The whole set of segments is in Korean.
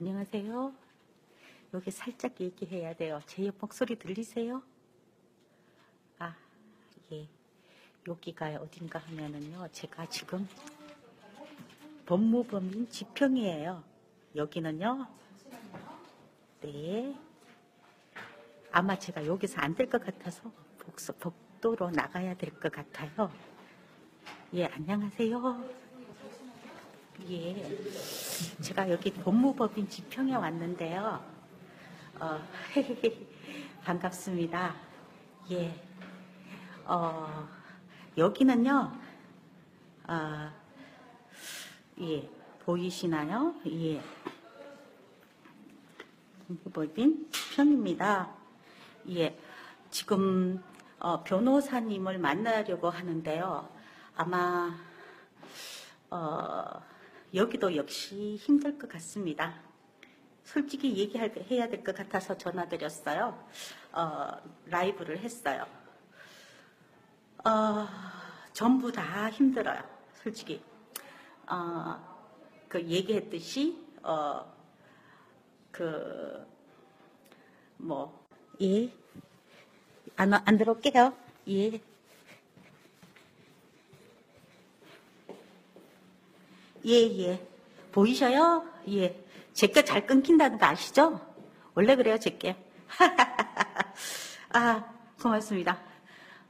안녕하세요. 여기 살짝 얘기해야 돼요. 제 목소리 들리세요? 아, 예. 여기가 어딘가 하면은요, 제가 지금 법무법인 지평이에요. 여기는요, 네. 아마 제가 여기서 안 될 것 같아서 복서, 복도로 나가야 될 것 같아요. 예, 안녕하세요. 예. 제가 여기 법무법인 지평에 왔는데요. 어, 반갑습니다. 예. 어, 여기는요, 어, 예, 보이시나요? 예. 법인 지평입니다. 예. 지금, 어, 변호사님을 만나려고 하는데요. 아마, 어, 여기도 역시 힘들 것 같습니다. 솔직히 얘기해야 될 것 같아서 전화드렸어요. 어, 라이브를 했어요. 어, 전부 다 힘들어요. 솔직히. 어, 그 얘기했듯이, 어, 그, 뭐, 예. 안, 안 들어올게요. 예. 예, 예. 보이셔요? 예. 제게 잘 끊긴다는 거 아시죠? 원래 그래요, 제게. 아, 고맙습니다.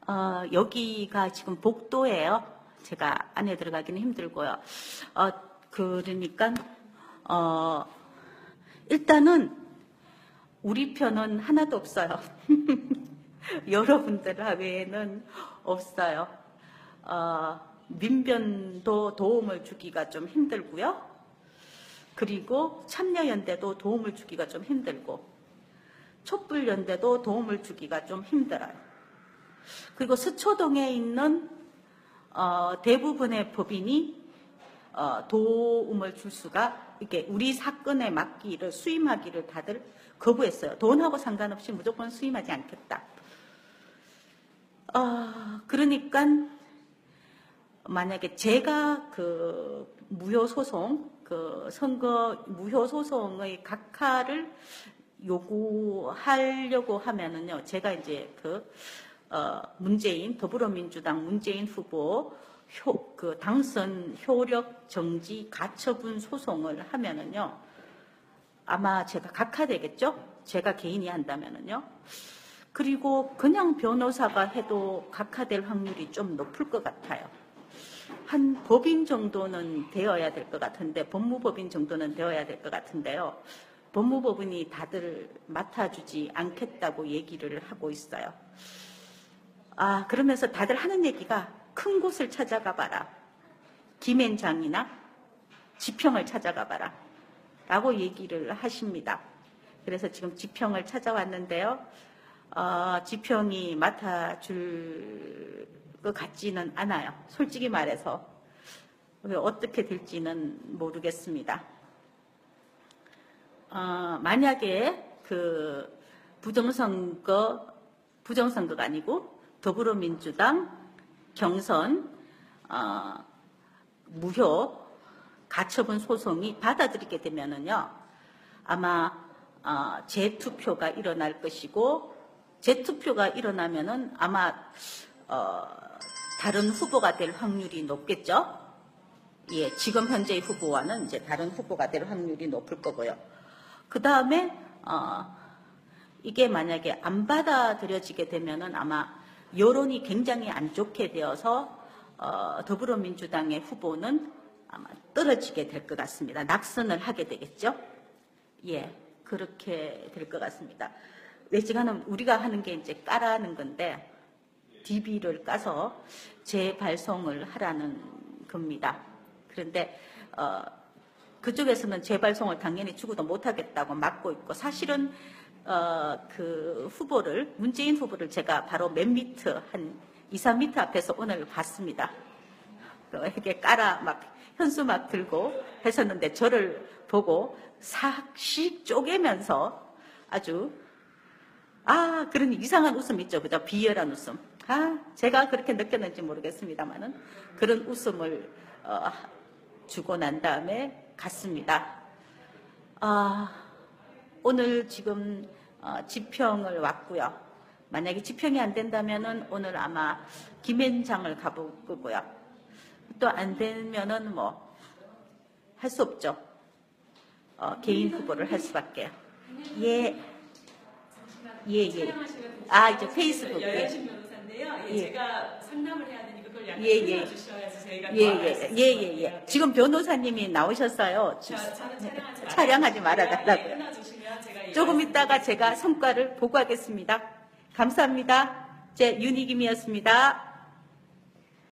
어, 여기가 지금 복도예요. 제가 안에 들어가기는 힘들고요. 어, 그러니까, 어, 일단은 우리 편은 하나도 없어요. 여러분들 외에는 없어요. 어, 민변도 도움을 주기가 좀 힘들고요. 그리고 참여연대도 도움을 주기가 좀 힘들고 촛불연대도 도움을 주기가 좀 힘들어요. 그리고 서초동에 있는 어, 대부분의 법인이 어, 도움을 줄 수가 이게 우리 사건에 맡기를 수임하기를 다들 거부했어요. 돈하고 상관없이 무조건 수임하지 않겠다. 어, 그러니까 만약에 제가 그 무효 소송, 그 선거 무효 소송의 각하를 요구하려고 하면은요, 제가 이제 그, 어, 문재인, 더불어민주당 문재인 후보 효, 그 당선 효력 정지 가처분 소송을 하면은요, 아마 제가 각하되겠죠? 제가 개인이 한다면은요. 그리고 그냥 변호사가 해도 각하될 확률이 좀 높을 것 같아요. 한 법인 정도는 되어야 될 것 같은데 법무법인 정도는 되어야 될 것 같은데요. 법무법인이 다들 맡아주지 않겠다고 얘기를 하고 있어요. 아 그러면서 다들 하는 얘기가 큰 곳을 찾아가 봐라. 김앤장이나 지평을 찾아가 봐라. 라고 얘기를 하십니다. 그래서 지금 지평을 찾아왔는데요. 어, 지평이 맡아줄 것 같지는 않아요. 솔직히 말해서. 어떻게 될지는 모르겠습니다. 어, 만약에 그 부정선거, 부정선거가 아니고 더불어민주당 경선, 어, 무효 가처분 소송이 받아들이게 되면은요, 아마 어, 재투표가 일어날 것이고 재투표가 일어나면은 아마 어, 다른 후보가 될 확률이 높겠죠. 예, 지금 현재의 후보와는 이제 다른 후보가 될 확률이 높을 거고요. 그 다음에 어, 이게 만약에 안 받아들여지게 되면은 아마 여론이 굉장히 안 좋게 되어서 어, 더불어민주당의 후보는 아마 떨어지게 될 것 같습니다. 낙선을 하게 되겠죠. 예, 그렇게 될 것 같습니다. 내지가는 우리가 하는 게 이제 까라는 건데 DB를 까서 재발송을 하라는 겁니다. 그런데 어, 그쪽에서는 재발송을 당연히 주고도 못하겠다고 막고 있고 사실은 어, 그 후보를 문재인 후보를 제가 바로 맨 밑에 한 2, 3미터 앞에서 오늘 봤습니다. 이렇게 깔아 막 현수 막 들고 했었는데 저를 보고 삭씩 쪼개면서 아주 아 그런 이상한 웃음 있죠 그죠 비열한 웃음 아 제가 그렇게 느꼈는지 모르겠습니다만은 그런 웃음을 어, 주고 난 다음에 갔습니다. 아, 오늘 지금 어, 지평을 왔고요. 만약에 지평이 안 된다면은 오늘 아마 김앤장을 가볼 거고요. 또 안 되면은 뭐 할 수 없죠. 어, 개인 후보를 할 수밖에. 예, 예, 예. 아, 이제 페이스북, 예. 변호사인데요. 예, 예. 제가 상담을 해야 되니까 그걸 약간 예, 예. 들어주셔야지 저희가 예, 예, 예, 것 예, 예. 지금 변호사님이 나오셨어요. 저, 저는 촬영하지, 네, 촬영하지 끊어주시면 제가 조금 이 있다가 제가 성과를 보고하겠습니다. 감사합니다. 제 윤희김이었습니다.